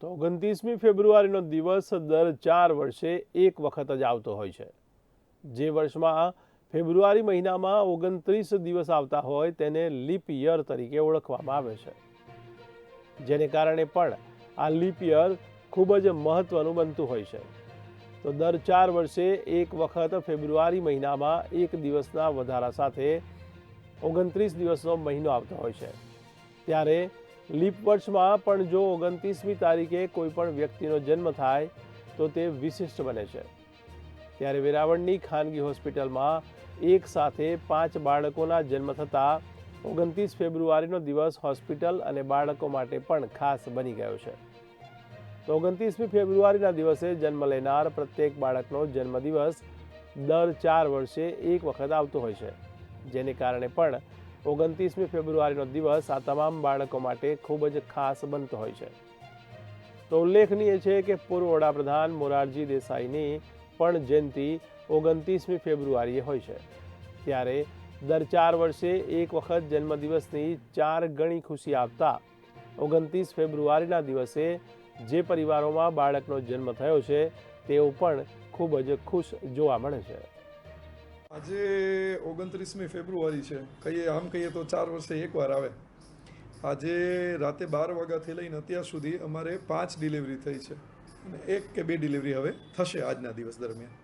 તો ઓગણત્રીસમી ફેબ્રુઆરીનો દિવસ દર ચાર વર્ષે એક વખત જ આવતો હોય છે. જે વર્ષમાં ફેબ્રુઆરી મહિનામાં ઓગણત્રીસ દિવસ આવતા હોય તેને લીપ યર તરીકે ઓળખવામાં આવે છે. જેને કારણે પણ આ લીપ યર ખૂબ જ મહત્ત્વનું બનતું હોય છે. તો દર ચાર વર્ષે એક વખત ફેબ્રુઆરી મહિનામાં એક દિવસના વધારા સાથે ઓગણત્રીસ દિવસનો મહિનો આવતો હોય છે. ત્યારે લીપ વર્ષમાં પણ જો ઓગણત્રીસમી તારીખે કોઈ પણ વ્યક્તિનો જન્મ થાય, તો તે વિશિષ્ટ બને છે. ત્યારે વેરાવળની ખાનગી હોસ્પિટલમાં એક સાથે પાંચ બાળકોના જન્મ થતાં ઓગણત્રીસ ફેબ્રુઆરીનો દિવસ હોસ્પિટલ અને બાળકો માટે પણ ખાસ બની ગયો છે. તો ઓગણત્રીસમી ફેબ્રુઆરીના દિવસે જન્મ લેનાર પ્રત્યેક બાળકનો જન્મદિવસ દર ચાર વર્ષે એક વખત આવતો હોય છે. જેને કારણે પણ ઓગણત્રીસમી ફેબ્રુઆરીનો દિવસ આ તમામ બાળકો માટે ખૂબ જ ખાસ બનતો હોય છે. તો ઉલ્લેખનીય છે કે પૂર્વ વડાપ્રધાન મોરારજી દેસાઈની પણ જયંતિ ઓગણત્રીસમી ફેબ્રુઆરીએ હોય છે. ત્યારે દર ચાર વર્ષે એક વખત જન્મદિવસની ચાર ગણી ખુશી આપતા ઓગણત્રીસ ફેબ્રુઆરીના દિવસે જે પરિવારોમાં બાળકનો જન્મ થયો છે, તેઓ પણ ખૂબ જ ખુશ જોવા મળે છે. આજે ઓગણત્રીસમી ફેબ્રુઆરી છે. કહીએ, આમ કહીએ તો ચાર વર્ષે એકવાર આવે. આજે રાતે બાર વાગ્યાથી લઈને અત્યાર સુધી અમારે પાંચ ડિલિવરી થઈ છે. અને એક કે બે ડિલિવરી હવે થશે આજના દિવસ દરમિયાન.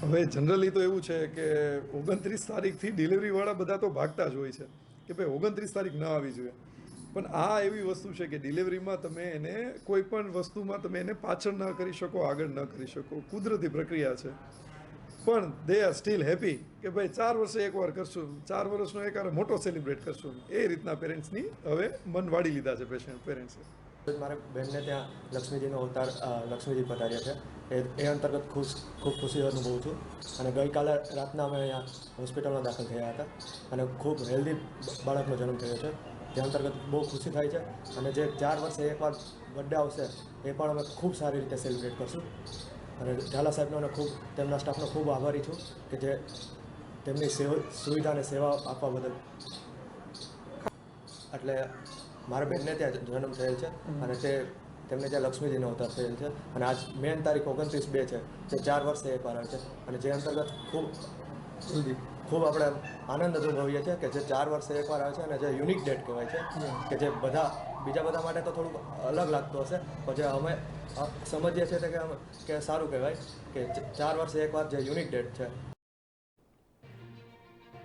હવે જનરલી તો એવું છે કે ઓગણત્રીસ તારીખથી ડિલિવરીવાળા બધા તો ભાગતા જ હોય છે કે ભાઈ ઓગણત્રીસ તારીખ ન આવી જોઈએ. પણ આ એવી વસ્તુ છે કે ડિલિવરીમાં તમે એને કોઈ પણ વસ્તુમાં તમે એને પાછળ ન કરી શકો, આગળ ન કરી શકો. કુદરતી પ્રક્રિયા છે. પણ દે આર સ્ટીલ હેપી કે ભાઈ ચાર વર્ષે એકવાર કરશું. ચાર વર્ષનો એકવાર મોટો સેલિબ્રેટ કરશું. એ રીતના પેરેન્ટ્સની હવે મન વાળી લીધા છે પેશન્ટ પેરેન્ટ્સે મારા બહેનને ત્યાં લક્ષ્મીજીનો અવતાર લક્ષ્મીજી પધાર્યા છે. એ એ અંતર્ગત ખુશ, ખૂબ ખુશી અનુભવું છું. અને ગઈકાલે રાતના અમે અહીંયા હોસ્પિટલમાં દાખલ થયા હતા. અને ખૂબ હેલ્ધી બાળકનો જન્મ થયો છે. તે અંતર્ગત બહુ ખુશી થાય છે. અને જે ચાર વર્ષે એકવાર બર્થડે આવશે, એ પણ અમે ખૂબ સારી રીતે સેલિબ્રેટ કરશું. અને ઝાલા સાહેબનો ખૂબ, તેમના સ્ટાફનો ખૂબ આભારી છું કે જે તેમની સેવ, સુવિધા અને સેવા આપવા બદલ. એટલે મારા બહેનને ત્યાં જન્મ થયેલ છે અને તે તેમને ત્યાં લક્ષ્મીજીનો અવતાર થયેલ છે અને આજ મેન તારીખ ઓગણત્રીસ બે છે, જે ચાર વર્ષે એકવાર આવે છે અને જે અંતર્ગત ખૂબ ખૂબ આપણે આનંદ અનુભવીએ છીએ કે જે ચાર વર્ષે એકવાર આવે છે અને જે યુનિક ડેટ કહેવાય છે કે જે બધા બીજા બધા માટે તો થોડુંક અલગ લાગતું હશે, પણ જે અમે સમજીએ છીએ કે અમે- સારું કહેવાય કે ચાર વર્ષે એકવાર જે યુનિક ડેટ છે.